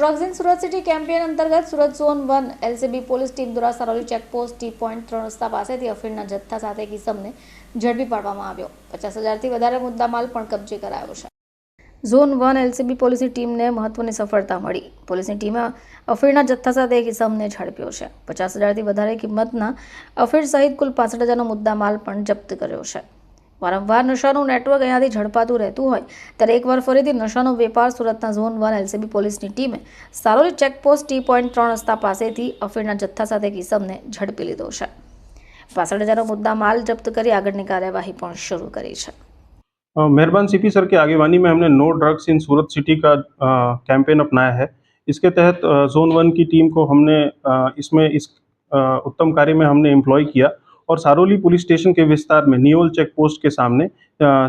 Drugs Surat city campaign અંતર્ગત Surat zone one LCB police team દ્વારા Saroli checkpost T point ત્રણ રસ્તા પાસેથી અફીણના જથ્થા સાથે એક ઇસમને ઝડપી પાડવામાં આવ્યો. પચાસ હજારથી વધારે મુદ્દામાલ પણ કબજે કરાયો છે. ઝોન વન એલસીબી પોલીસની ટીમને મહત્વની સફળતા મળી. પોલીસની ટીમે અફીણના જથ્થા સાથે એક ઇસમને ઝડપ્યો છે. પચાસ હજારથી વધારે કિંમતના અફીણ સહિત કુલ પાસઠ હજારનો મુદ્દામાલ પણ જપ્ત કર્યો છે. વારંવાર નશાનું નેટવર્ક અહીંયાથી ઝડપાતું રહેતું હોય ત્યારે એકવાર ફરીથી નશાનો વેપાર સુરતના ઝોન વન એલસીબી પોલીસની ટીમે સારોલી ચેકપોસ્ટ ટી પોઈન્ટ ત્રણ રસ્તા પાસેથી અફીણના જથ્થા સાથે એક ઇસમને ઝડપી લીધો છે પાસઠ હજારનો મુદ્દા માલ જપ્ત કરી આગળની કાર્યવાહી પણ શરૂ કરી છે अ, मेहरबान सीपी सर की आगेवानी में हमने no drugs in Surat city का अ, कैंपेन अपनाया है इसके तहत अ, जोन वन की टीम को हमने अ, इसमें इस अ, उत्तम कार्य में हमने एम्प्लॉय किया और सारोली पुलिस स्टेशन के विस्तार में नियोल चेक पोस्ट के सामने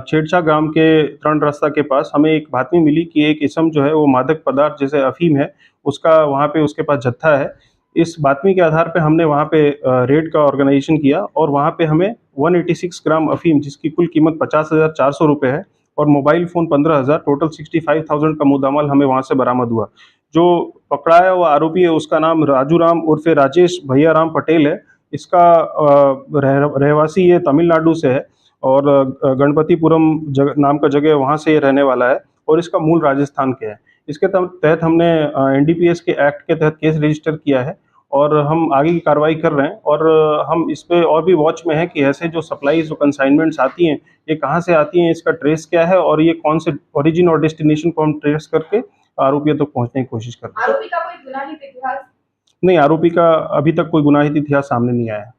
छेड़छा गाँव के तरण रास्ता के पास हमें एक बातमी मिली कि एक इसम जो है वो मादक पदार्थ जैसे अफीम है, उसका वहाँ पे उसके पास जत्था है। इस बातमी के आधार पे हमने वहाँ पे रेड का ऑर्गेनाइजेशन किया और वहाँ पे हमें 186 ग्राम अफीम, जिसकी कुल कीमत पचास हज़ार चार सौ रुपये है और मोबाइल फ़ोन पंद्रह हज़ार, टोटल सिक्सटी फाइव थाउज़ेंड का मुद्दामाल हमें वहाँ से बरामद हुआ। जो पकड़ाया हुआ आरोपी है, उसका नाम राजू राम उर्फे राजेश भैया राम पटेल है इसका रह- रहवासी ये तमिलनाडु से है और गणपतिपुरम नाम का जगह वहाँ से ये रहने वाला है और इसका मूल राजस्थान के है। इसके तहत हमने एनडीपीएस के एक्ट के तहत केस रजिस्टर किया है और हम आगे की कार्रवाई कर रहे हैं और हम इस पर और भी वॉच में है कि ऐसे जो सप्लाईज जो कंसाइनमेंट्स आती हैं, ये कहाँ से आती हैं, इसका ट्रेस क्या है और ये कौन से ओरिजिन और डेस्टिनेशन को हम ट्रेस करके आरोपियों तक तो पहुँचने की कोशिश कर रहे हैं। नहीं आरोपी का अभी तक कोई गुनाहित इतिहास सामने नहीं आया।